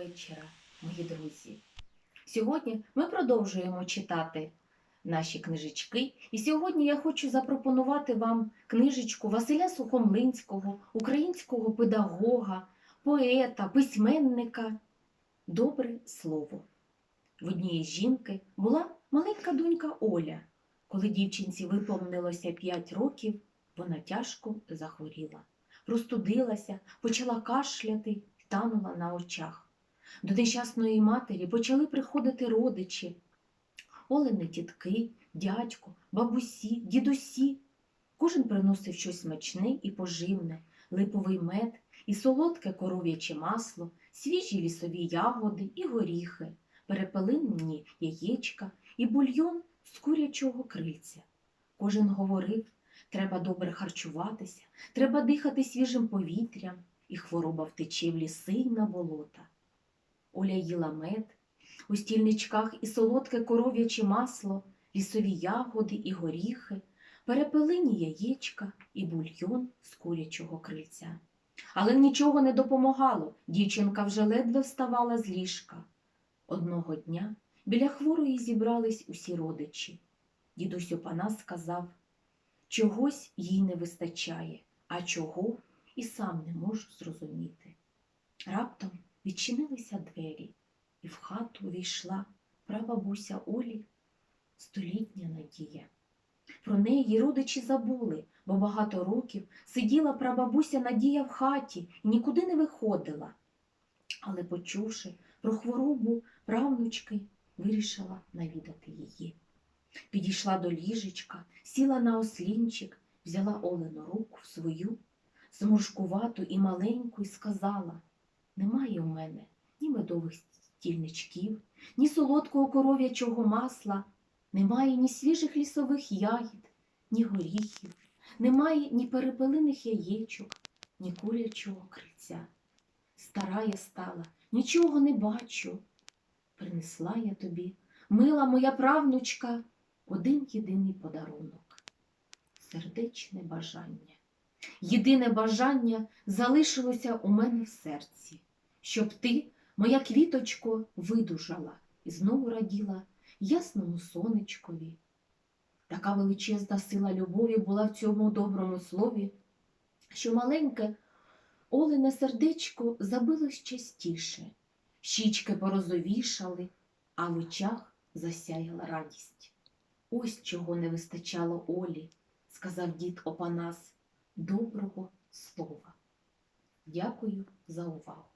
вечора, мої друзі. Сьогодні ми продовжуємо читати наші книжечки, і сьогодні я хочу запропонувати вам книжечку Василя Сухомлинського, українського педагога, поета, письменника Добре слово. В однієї жінки була маленька донька Оля. Коли дівчинці виповнилося 5 років, вона тяжко захворіла, розтудилася, почала кашляти танула на очах. До нещасної матері почали приходити родичі, Олени тітки, дядько, бабусі, дідусі. Кожен приносив щось смачне і поживне, липовий мед, і солодке коров'яче масло, свіжі лісові ягоди і горіхи, перепелинні яєчка і бульйон з курячого крильця. Кожен говорив, треба добре харчуватися, треба дихати свіжим повітрям, і хвороба втече в ліси й на болота. Оля їла мед, у стільничках і солодке коров'яче масло, лісові ягоди і горіхи, перепелині яєчка і бульйон з курячого крильця. Але нічого не допомагало, дівчинка вже ледве вставала з ліжка. Одного дня біля хворої зібрались усі родичі. Дідусь Опанас сказав, чогось їй не вистачає, а чого і сам не можу зрозуміти. Раптом відчинилися двері, і в хату увійшла прабабуся Олі, столітня надія. Про неї родичі забули, бо багато років сиділа прабабуся Надія в хаті і нікуди не виходила. Але, почувши про хворобу правнучки, вирішила навідати її. Підійшла до ліжечка, сіла на ослінчик, взяла Олену руку в свою, зморшкувату і маленьку, і сказала немає у мене ні медових стільничків, ні солодкого коров'ячого масла, немає ні свіжих лісових ягід, ні горіхів, немає ні перепелиних яєчок, ні курячого крильця. Стара я стала, нічого не бачу. Принесла я тобі, мила моя правнучка, один єдиний подарунок сердечне бажання. Єдине бажання залишилося у мене в серці, щоб ти, моя квіточко, видужала і знову раділа ясному сонечкові. Така величезна сила любові була в цьому доброму слові, що маленьке Олене сердечко забилось частіше, щічки порозовішали, а в очах засяяла радість. Ось чого не вистачало Олі, сказав дід Опанас, доброго слова. Дякую за увагу.